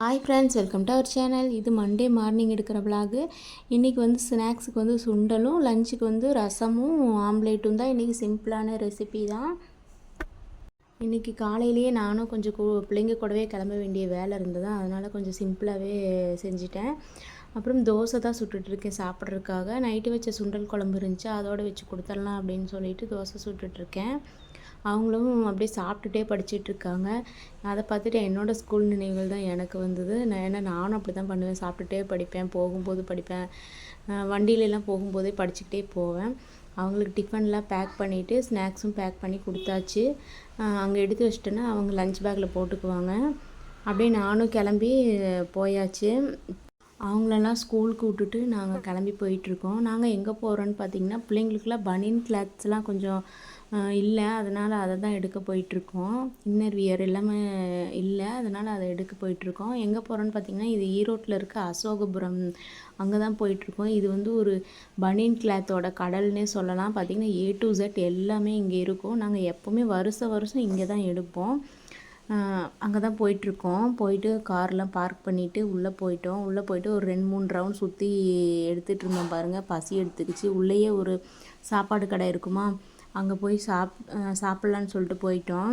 Hi friends welcome to our channel இது Monday morning எடுக்கிற விலாகு இன்றைக்கி வந்து ஸ்நாக்ஸுக்கு வந்து சுண்டலும் லஞ்சுக்கு வந்து ரசமும் ஆம்லேட்டும் தான் இன்றைக்கி சிம்பிளான ரெசிபி தான். இன்றைக்கி காலையிலேயே நானும் கொஞ்சம் பிள்ளைங்க கூடவே கிளம்ப வேண்டிய வேலை இருந்ததா. அதனால் கொஞ்சம் சிம்பிளாகவே செஞ்சிட்டேன். அப்புறம் தோசை தான் சுட்டுட்ருக்கேன் சாப்பிட்றதுக்காக. நைட்டு வச்ச சுண்டல் குழம்பு இருந்துச்சு அதோடு வச்சு கொடுத்துடலாம் அப்படின்னு சொல்லிட்டு தோசை சுட்டுட்ருக்கேன் அவங்களும் அப்படியே சாப்பிட்டுட்டே படிச்சிட்ருக்காங்க. அதை பார்த்துட்டு என்னோடய ஸ்கூல் நினைவுகள் தான் எனக்கு வந்தது. நான் ஏன்னா நானும் அப்படி தான் பண்ணுவேன். சாப்பிட்டுட்டே படிப்பேன். போகும்போது படிப்பேன். வண்டியிலலாம் போகும்போதே படிச்சுக்கிட்டே போவேன். அவங்களுக்கு டிஃபன்லாம் பேக் பண்ணிவிட்டு ஸ்நாக்ஸும் பேக் பண்ணி கொடுத்தாச்சு. அங்கே எடுத்து வச்சிட்டேன்னா அவங்க லஞ்ச் பேக்கில் போட்டுக்குவாங்க. அப்படியே நானும் கிளம்பி போயாச்சு. அவங்களெல்லாம் ஸ்கூலுக்கு விட்டுட்டு நாங்கள் கிளம்பி போயிட்டுருக்கோம். நாங்கள் எங்கே போகிறோன்னு பார்த்தீங்கன்னா பிள்ளைங்களுக்குலாம் பனியன் கிளாத்ஸ்லாம் கொஞ்சம் இல்லை. அதனால் அதை தான் எடுக்க போயிட்டுருக்கோம். இன்னர் வியர் எல்லாமே இல்லை. அதனால் அதை எடுக்க போயிட்டுருக்கோம். எங்கே போகிறோன்னு பார்த்தீங்கன்னா இது ஈரோட்டில் இருக்க அசோகபுரம் அங்கே தான் போயிட்டுருக்கோம். இது வந்து ஒரு பனியன் கிளாத்தோட கடல்னே சொல்லலாம். பார்த்திங்கன்னா ஏ டு ஜெட் எல்லாமே இங்கே இருக்கும். நாங்கள் எப்போவுமே வருஷம் வருஷம் இங்கே தான் எடுப்போம். அங்கே தான் போயிட்டுருக்கோம். போயிட்டு கார்லாம் பார்க் பண்ணிவிட்டு உள்ளே போயிட்டோம். உள்ளே போயிட்டு ஒரு ரெண்டு மூணு ரவுண்ட் சுற்றி எடுத்துகிட்டு இருந்தோம் பாருங்கள் பசி எடுத்துக்கிச்சு. உள்ளேயே ஒரு சாப்பாடு கடை இருக்குமா? அங்கே போய் சாப் சாப்பிட்லான்னு சொல்லிட்டு போயிட்டோம்.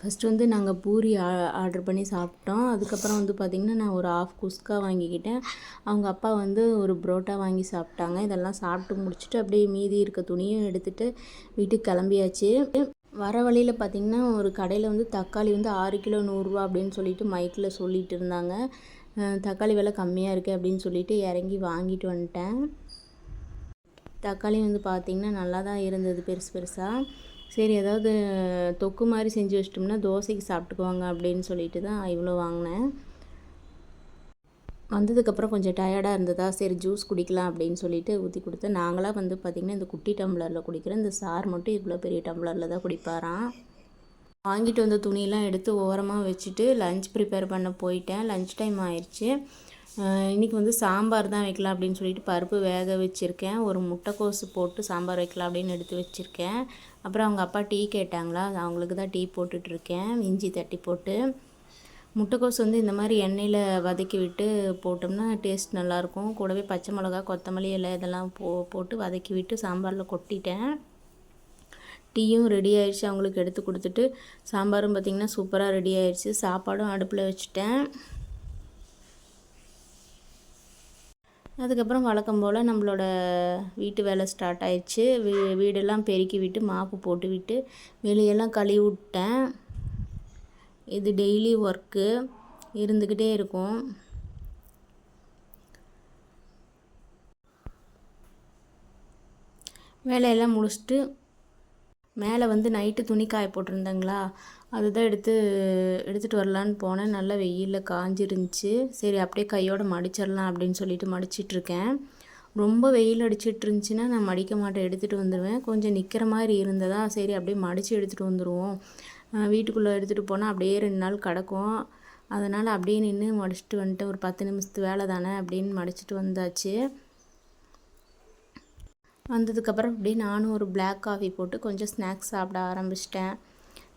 ஃபஸ்ட்டு வந்து நாங்கள் பூரி ஆ ஆர்டர் பண்ணி சாப்பிட்டோம். அதுக்கப்புறம் வந்து பார்த்திங்கன்னா நான் ஒரு ஆஃப் குஸ்கா வாங்கிக்கிட்டேன். அவங்க அப்பா வந்து ஒரு புரோட்டா வாங்கி சாப்பிட்டாங்க. இதெல்லாம் சாப்பிட்டு முடிச்சுட்டு அப்படியே மீதி இருக்க துணியும் எடுத்துகிட்டு வீட்டுக்கு கிளம்பியாச்சு. வர வழியில் பார்த்திங்கன்னா ஒரு கடையில் வந்து தக்காளி வந்து ஆறு கிலோ நூறுரூவா அப்படின்னு சொல்லிட்டு மைக்கில் சொல்லிட்டு இருந்தாங்க. தக்காளி விலை கம்மியாக இருக்குது அப்படின்னு சொல்லிட்டு இறங்கி வாங்கிட்டு வந்துட்டேன். தக்காளி வந்து பார்த்திங்கன்னா நல்லா தான் இருந்தது பெருசு பெருசாக சரி ஏதாவது தொக்கு மாதிரி செஞ்சு வச்சிட்டோம்னா தோசைக்கு சாப்பிட்டுக்குவாங்க அப்படின்னு சொல்லிட்டு தான் இவ்வளோ வாங்கினேன். வந்ததுக்கப்புறம் கொஞ்சம் டயர்டாக இருந்ததா சரி ஜூஸ் குடிக்கலாம் அப்படின்னு சொல்லிட்டு ஊற்றி கொடுத்தேன் நாங்களாம் வந்து பார்த்திங்கன்னா இந்த குட்டி டம்ளரில் குடிக்கிறோம் இந்த சார் மட்டும் இவ்வளோ பெரிய டம்ளரில் தான் குடிப்பாராம். வாங்கிட்டு வந்த துணியெல்லாம் எடுத்து ஓரமாக வச்சுட்டு லஞ்ச் ப்ரிப்பேர் பண்ண போயிட்டேன். லஞ்ச் டைம் ஆயிடுச்சு. இன்றைக்கி வந்து சாம்பார் தான் வைக்கலாம் அப்படின்னு சொல்லிட்டு பருப்பு வேக வச்சுருக்கேன். ஒரு முட்டைக்கோசு போட்டு சாம்பார் வைக்கலாம் அப்படின்னு எடுத்து வச்சுருக்கேன். அப்புறம் அவங்க அப்பா டீ கேட்டாங்களா அவங்களுக்கு தான் டீ போட்டுட்ருக்கேன் இஞ்சி தட்டி போட்டு. முட்டைக்கோஸ் வந்து இந்த மாதிரி எண்ணெயில் வதக்கி விட்டு போட்டோம்னா டேஸ்ட் நல்லாயிருக்கும். கூடவே பச்சை மிளகா கொத்தமல்லி இலை இதெல்லாம் போ போட்டு வதக்கி விட்டு சாம்பாரில் கொட்டிட்டேன். டீயும் ரெடி ஆயிடுச்சு. அவங்களுக்கு எடுத்து கொடுத்துட்டு சாம்பாரும் பார்த்திங்கன்னா சூப்பராக ரெடி ஆயிடுச்சு. சாப்பாடும் அடுப்பில் வச்சுட்டேன். அதுக்கப்புறம் வழக்கம் போல் நம்மளோட வீட்டு வேலை ஸ்டார்ட் ஆயிடுச்சு. வீ வீடெல்லாம் பெருக்கி விட்டு மாப்பு போட்டு விட்டு வெளியெல்லாம் கழுவி விட்டேன். இது டெய்லி ஒர்க்கு இருந்துக்கிட்டே இருக்கும். வேலையெல்லாம் முடிச்சுட்டு மேலே வந்து நைட்டு துணி காய போட்டிருந்தேங்களா? அதுதான் எடுத்து எடுத்துகிட்டு வரலான்னு போனேன். நல்லா வெயிலில் காஞ்சிருந்துச்சு. சரி அப்படியே கையோடு மடிச்சிடலாம் அப்படின்னு சொல்லிட்டு மடிச்சிட்ருக்கேன் ரொம்ப வெயில் அடிச்சிட்டு இருந்துச்சுன்னா நான் மடிக்க மாட்டேன் எடுத்துகிட்டு வந்துடுவேன் கொஞ்சம் நிற்கிற மாதிரி இருந்ததா சரி அப்படியே மடித்து எடுத்துகிட்டு வந்துடுவோம் வீட்டுக்குள்ளே எடுத்துகிட்டு போனால் அப்படியே ரெண்டு நாள் கிடக்கும். அதனால் அப்படியே நின்று மடிச்சிட்டு வந்துட்டு ஒரு பத்து நிமிஷத்து வேலை தானே அப்படின்னு மடிச்சிட்டு வந்தாச்சு. வந்ததுக்கப்புறம் அப்படியே நானும் ஒரு பிளாக் காஃபி போட்டு கொஞ்சம் ஸ்நாக்ஸ் சாப்பிட ஆரம்பிச்சிட்டேன்.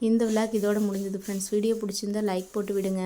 இந்த விளாக் இதோட முடிஞ்சது ஃப்ரெண்ட்ஸ் வீடியோ பிடிச்சிருந்தா லைக் போட்டு விடுங்க.